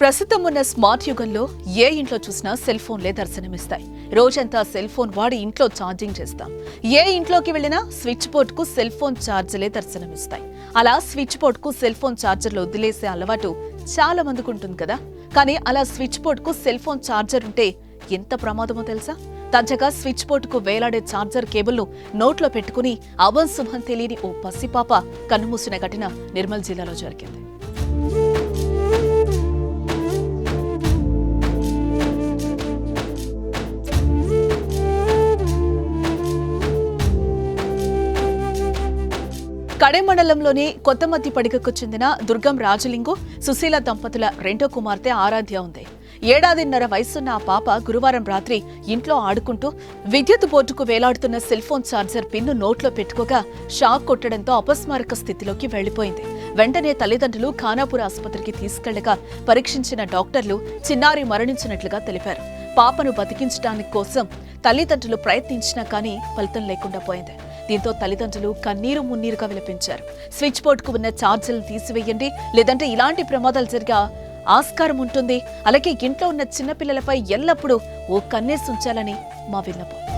ప్రస్తుతం ఉన్న స్మార్ట్ యుగంలో ఏ ఇంట్లో చూసినా సెల్ ఫోన్లే దర్శనమిస్తాయి. రోజంతా సెల్ ఫోన్ వాడి ఇంట్లో ఛార్జింగ్ చేస్తాం. ఏ ఇంట్లోకి వెళ్ళినా స్విచ్ బోర్డ్కు సెల్ ఫోన్ ఛార్జర్లే దర్శనమిస్తాయి. అలా స్విచ్ బోర్డ్కు సెల్ ఫోన్ ఛార్జర్లు వదిలేసే అలవాటు చాలా మందికి ఉంటుంది కదా? కానీ అలా స్విచ్ బోర్డ్కు సెల్ ఫోన్ ఛార్జర్ ఉంటే ఎంత ప్రమాదమో తెలుసా? తాజాగా స్విచ్ బోర్డుకు వేలాడే ఛార్జర్ కేబుల్ను నోట్లో పెట్టుకుని అవం శుభం తెలియని ఓ పసిపాప కన్నుమూసిన ఘటన నిర్మల్ జిల్లాలో జరిగింది. కడే మండలంలోని కొత్తమత్తి పడికకు చెందిన దుర్గం రాజలింగు సుశీల దంపతుల రెండో కుమార్తె ఆరాధ్య ఉంది. ఏడాదిన్నర వయసున్న ఆ పాప గురువారం రాత్రి ఇంట్లో ఆడుకుంటూ విద్యుత్ బోర్డుకు వేలాడుతున్న సెల్ ఫోన్ ఛార్జర్ పిన్ను నోట్లో పెట్టుకోగా షాక్ కొట్టడంతో అపస్మారక స్థితిలోకి వెళ్ళిపోయింది వెంటనే తల్లిదండ్రులు ఖానాపూర్ ఆసుపత్రికి తీసుకెళ్ళగా పరీక్షించిన డాక్టర్లు చిన్నారి మరణించినట్లుగా తెలిపారు. పాపను బతికించడానికి కోసం తల్లిదండ్రులు ప్రయత్నించినా కానీ ఫలితం లేకుండా పోయింది. దీంతో తల్లిదండ్రులు కన్నీరు మున్నీరుగా విలపించారు. స్విచ్ బోర్డుకు ఉన్న ఛార్జీలను తీసివేయండి లేదంటే ఇలాంటి ప్రమాదాలు జరిగే ఆస్కారం ఉంటుంది. అలాగే ఇంట్లో ఉన్న చిన్నపిల్లలపై ఎల్లప్పుడూ ఓ కన్నేసి ఉంచాలని మా విన్నపం.